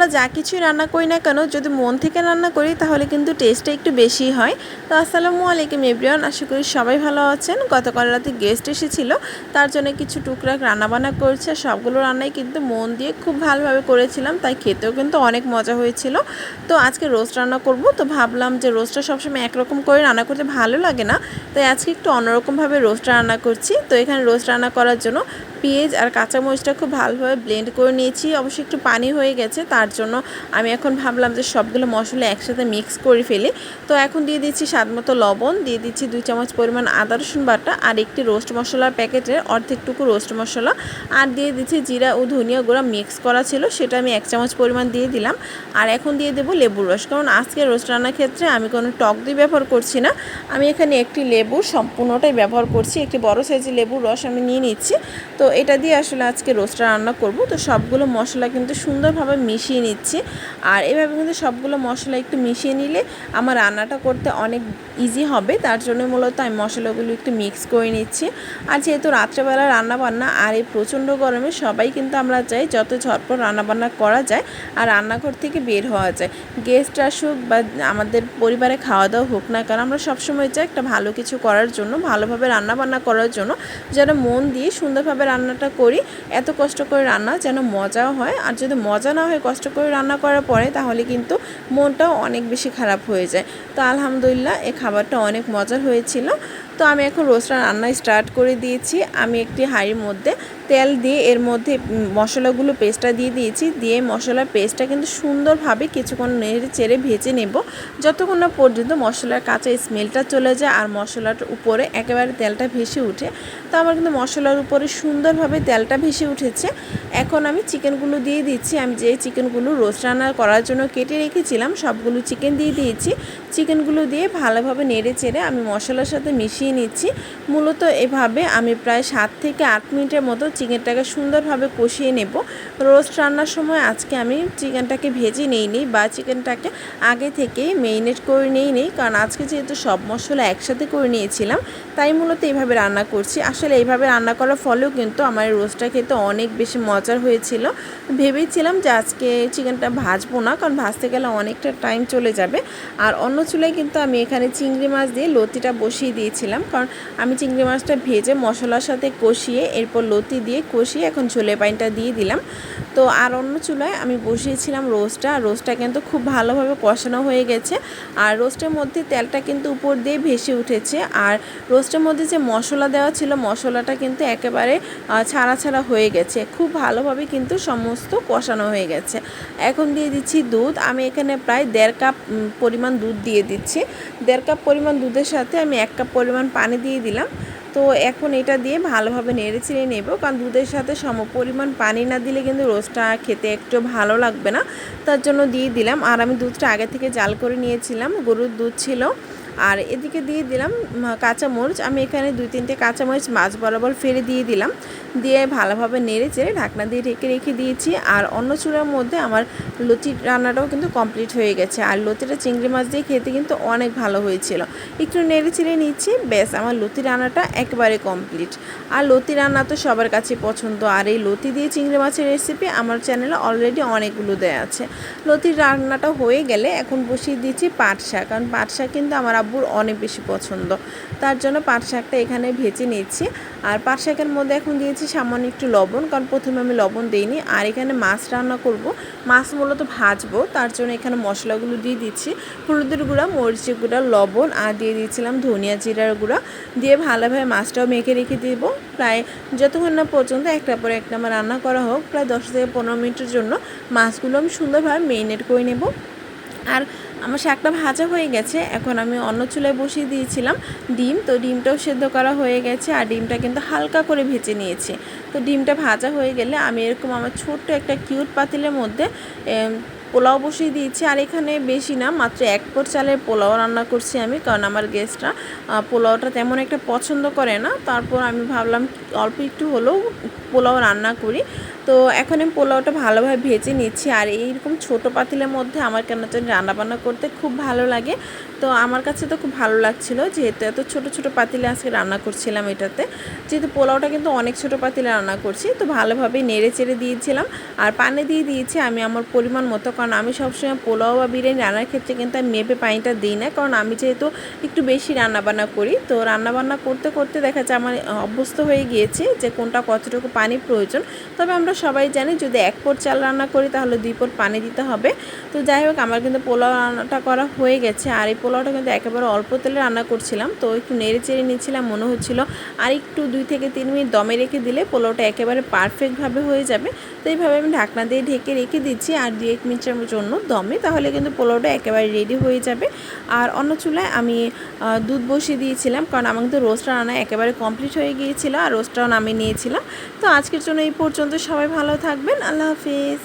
আমরা যা কিছুই রান্না করি না কেন, যদি মন থেকে রান্না করি তাহলে কিন্তু টেস্টটা একটু বেশি হয়। তো আসসালামু আলাইকুম এভরিওয়ান আশা করি সবাই ভালো আছেন। গতকাল রাতে গেস্ট এসেছিল, তার জন্য কিছু টুকরাক রান্নাবান্না করছে সবগুলো রান্নাই কিন্তু মন দিয়ে খুব ভালোভাবে করেছিলাম, তাই খেতেও কিন্তু অনেক মজা হয়েছিল। তো আজকে রোস্ট রান্না করব, তো ভাবলাম যে রোস্টটা সবসময় একরকম করে রান্না করতে ভালো লাগে না, তাই আজকে একটু অন্যরকমভাবে রোস্ট রান্না করছি। তো এখানে রোস্ট রান্না করার জন্য পেঁয়াজ আর কাঁচামরিচটা খুব ভালোভাবে ব্লেন্ড করে নিয়েছি। অবশ্যই একটু পানি হয়ে গেছে, তার জন্য আমি এখন ভাবলাম যে সবগুলো মশলা একসাথে মিক্স করে ফেলি। তো এখন দিয়ে দিচ্ছি স্বাদ মতো লবণ, দিয়ে দিচ্ছি দুই চামচ পরিমাণ আদা, রসুন বাটা আর একটি রোস্ট মশলার প্যাকেটের অর্ধেকটুকু রোস্ট মশলা। আর দিয়ে দিচ্ছি জিরা ও ধনিয়া গুঁড়া মিক্স করা ছিল, সেটা আমি এক চামচ পরিমাণ দিয়ে দিলাম। আর এখন দিয়ে দেবো লেবুর রস, কারণ আজকে রোস্ট রান্নার ক্ষেত্রে আমি কোনো টক দই ব্যবহার করছি না। আমি এখানে একটি লেবু সম্পূর্ণটাই ব্যবহার করছি, একটি বড় সাইজের লেবুর রস আমি নিয়ে নিচ্ছি। তো এটা দিয়ে আসলে আজকে রোস্টটা রান্না করব। তো সবগুলো মশলা কিন্তু সুন্দরভাবে মিশিয়ে নিচ্ছি। আর এভাবে কিন্তু সবগুলো মশলা একটু মিশিয়ে নিলে আমার রান্নাটা করতে অনেক ইজি হবে। তার জন্য মূলত আমি মশলাগুলো একটু মিক্স করে নিচ্ছি। আর যেহেতু রাত্রেবেলা রান্না বান্না আর এই প্রচণ্ড গরমে সবাই কিন্তু আমরা চাই যত ঝটপট রান্নাবান্না করা যায় আর রান্নাঘর থেকে বের হওয়া যায়। গেস্ট আসুক বা আমাদের পরিবারে খাওয়া দাওয়া হোক না কারণ আমরা সবসময় চাই একটা ভালো কিছু করার জন্য, ভালোভাবে রান্নাবান্না করার জন্য, যেন মন দিয়ে সুন্দরভাবে রান্নাটা করি। এত কষ্ট করে রান্না যেন মজাও হয়। আর যদি মজা না হয় কষ্ট করে রান্না করার পরে, তাহলে কিন্তু মনটাও অনেক বেশি খারাপ হয়ে যায়। তো আলহামদুলিল্লাহ এই খাবারটা অনেক মজার হয়েছিল। তো আমি এখন রোস্টটা রান্না স্টার্ট করে দিয়েছি। আমি একটি হাঁড়ির মধ্যে তেল দিয়ে এর মধ্যে মশলাগুলো পেস্টটা দিয়ে দিয়েছি। দিয়ে মশলার পেস্টটা কিন্তু সুন্দরভাবে কিছুক্ষণ নেড়ে চেড়ে ভেজে নেব। যতক্ষণ না পর্যন্ত মশলার কাঁচা স্মেলটা চলে যায় আর মশলাটার উপরে একেবারে তেলটা ভেসে উঠে তো আমার কিন্তু মশলার উপরে সুন্দরভাবে তেলটা ভেসে উঠেছে। এখন আমি চিকেনগুলো দিয়ে দিচ্ছি। আমি যে চিকেনগুলো রোস্ট রান্না করার জন্য কেটে রেখেছিলাম, সবগুলো চিকেন দিয়ে দিয়েছি। চিকেনগুলো দিয়ে ভালোভাবে নেড়ে চেড়ে আমি মশলার সাথে মিশিয়ে নিচ্ছি। মূলত এভাবে আমি প্রায় সাত থেকে আট মিনিটের মতো চিকেনটাকে সুন্দরভাবে কষিয়ে নেব। রোস্ট রান্নার সময় আজকে আমি চিকেনটাকে ভেজে নেই নিই বা চিকেনটাকে আগে থেকেই মেরিনেট করে নিই নিই কারণ আজকে যেহেতু সব মশলা একসাথে করে নিয়েছিলাম, তাই মূলত এইভাবে রান্না করছি। আসলে এইভাবে রান্না করার ফলেও কিন্তু আমার রোস্টটা খেতে অনেক বেশি মজার হয়েছিল। ভেবেছিলাম যে আজকে চিকেনটা ভাজবো না, কারণ ভাজতে গেলে অনেকটা টাইম চলে যাবে। আর অন্য চুলায় কিন্তু আমি এখানে চিংড়ি মাছ দিয়ে লতিটা বসিয়ে দিয়েছিলাম। কারণ আমি চিংড়ি মাছটা ভেজে মশলার সাথে কষিয়ে এরপর লতি দিয়ে কষিয়ে এখন ছোলে পানিটা দিয়ে দিলাম। তো আর অন্য চুলায় আমি বসিয়েছিলাম রোস্টটা। রোস্টটা কিন্তু খুব ভালোভাবে কষানো হয়ে গেছে। আর রোস্টের মধ্যে তেলটা কিন্তু উপর দিয়ে ভেসে উঠেছে। আর রোস্টের মধ্যে যে মশলা দেওয়া ছিল, মশলাটা কিন্তু একেবারে ছাড়া ছাড়া হয়ে গেছে। খুব ভালোভাবে কিন্তু সমস্ত কষানো হয়ে গেছে। এখন দিয়ে দিচ্ছি দুধ। আমি এখানে প্রায় দেড় কাপ পরিমাণ দুধ দিয়ে দিচ্ছি। দেড় কাপ পরিমাণ দুধের সাথে আমি এক কাপ পরিমাণ পানি দিয়ে দিলাম। তো এখন এটা দিয়ে ভালোভাবে নেড়ে চিড়ে নেব, কারণ দুধের সাথে সম পরিমাণ পানি না দিলে কিন্তু রোজটা খেতে একটু ভালো লাগবে না। তার জন্য দিয়ে দিলাম। আর আমি দুধটা আগে থেকে জাল করে নিয়েছিলাম। গরুর দুধ ছিল। আর এদিকে দিয়ে দিলাম কাঁচামরিচ। আমি এখানে দুই তিনটে কাঁচামরিচ মাছ বরাবর ফেলে দিয়ে দিলাম। দিয়ে ভালোভাবে নেড়ে চেড়ে ঢাকনা দিয়ে ঢেকে রেখে দিয়েছি। আর অন্য চূড়ার মধ্যে আমার লতি রান্নাটাও কিন্তু কমপ্লিট হয়ে গেছে। আর লতিটা চিংড়ি মাছ দিয়ে খেতে কিন্তু অনেক ভালো হয়েছিল। একটু নেড়ে চেড়ে নিচ্ছি, ব্যাস আমার লতি রান্নাটা একেবারে কমপ্লিট। আর লতি রান্না তো সবার কাছে পছন্দ। আর এই লতি দিয়ে চিংড়ি মাছের রেসিপি আমার চ্যানেলে অলরেডি অনেকগুলো দেওয়া আছে। লতির রান্নাটা হয়ে গেলে এখন বসিয়ে দিচ্ছি পাট শাক। কারণ পাট শাক কিন্তু আমার আব্বুর অনেক বেশি পছন্দ। তার জন্য পাট শাকটা এখানে ভেজে নিচ্ছি। আর পাট শাকের মধ্যে এখন দিয়েছি সামান্য একটু লবণ, কারণ প্রথমে আমি লবণ দিইনি। আর এখানে মাছ রান্না করব। মাছ মূলত ভাজবো, তার জন্য এখানে মশলাগুলো দিয়ে দিচ্ছি। হলুদের গুঁড়া, মরিচের গুঁড়া, লবণ, আর দিয়ে দিয়েছিলাম ধনিয়া জিরার গুঁড়া। দিয়ে ভালোভাবে মাছটাও মেখে রেখে দেবো। প্রায় যতক্ষণ না পর্যন্ত একটা পরে একটা আমার রান্না করা হোক, প্রায় দশ থেকে পনেরো মিনিটের জন্য মাছগুলো আমি সুন্দরভাবে মেরিনেট করে নেব। আর আমার শাকটা ভাজা হয়ে গেছে। এখন আমি অন্য চুলায় বসিয়ে দিয়েছিলাম ডিম। তো ডিমটাও সেদ্ধ করা হয়ে গেছে আর ডিমটা কিন্তু হালকা করে ভেজে নিয়েছি। তো ডিমটা ভাজা হয়ে গেলে আমি এরকম আমার ছোট্ট একটা কিউট পাতিলের মধ্যে পোলাও বসিয়ে দিয়েছি, আর এখানে বেশি না, মাত্র এক পর চালের পোলাও রান্না করছি আমি, কারণ আমার গেস্টরা পোলাওটা তেমন একটা পছন্দ করে না। তারপর আমি ভাবলাম অল্প একটু হলেও পোলাও রান্না করি। তো এখন আমি পোলাওটা ভালোভাবে ভেজে নিচ্ছি, আর এইরকম ছোটো পাতিলের মধ্যে আমার কেন জানি রান্নাবান্না করতে খুব ভালো লাগে। তো আমার কাছে তো খুব ভালো লাগছিল, যেহেতু এত ছোট ছোট পাতিলে আজকে রান্না করছিলাম এটাতে। যেহেতু পোলাওটা কিন্তু অনেক ছোট পাতিলে রান্না করছি, তো ভালোভাবে নেড়ে চেড়ে দিয়েছিলাম। আর পানি দিয়ে দিয়েছি আমি আমার পরিমাণ মতো, কারণ আমি সবসময় পোলাও বা বিরিয়ানি রান্নার ক্ষেত্রে কিন্তু আমি মেপে পানিটা দিই না, কারণ আমি যেহেতু একটু বেশি রান্নাবান্না করি। তো রান্নাবান্না করতে করতে দেখা যায় আমার অভ্যস্ত হয়ে গিয়েছে যে কোনটা কতটুকু পানি প্রয়োজন। তবে আমরা সবাই জানি যদি এক পট চাল রান্না করি তাহলে দুই পট পানি দিতে হবে। তো যাই হোক, আমার কিন্তু পোলাও রান্নাটা করা হয়ে গেছে। আর এই পোলাওটা কিন্তু একেবারে অল্প তেলে রান্না করছিলাম, তো একটু নেড়ে চেড়ে নিচ্ছিলাম, মনে হচ্ছিল আর একটু দুই থেকে তিন মিনিট দমে রেখে দিলে পোলাওটা একেবারে পারফেক্টভাবে হয়ে যাবে। তো এইভাবে আমি ঢাকনা দিয়ে ঢেকে রেখে দিচ্ছি আর দু এক মিনিটের জন্য দমে, তাহলে কিন্তু পোলাওটা একেবারে রেডি হয়ে যাবে। আর অন্য চুলায় আমি দুধ বসিয়ে দিয়েছিলাম, কারণ আমার কিন্তু রোস্টটা রান্না একেবারে কমপ্লিট হয়ে গিয়েছিল আর রোস্টটাও নামিয়ে নিয়েছিলাম। তো আজকের জন্য এই পর্যন্ত, সবাই ভালো থাকবেন, আল্লাহ হাফিজ।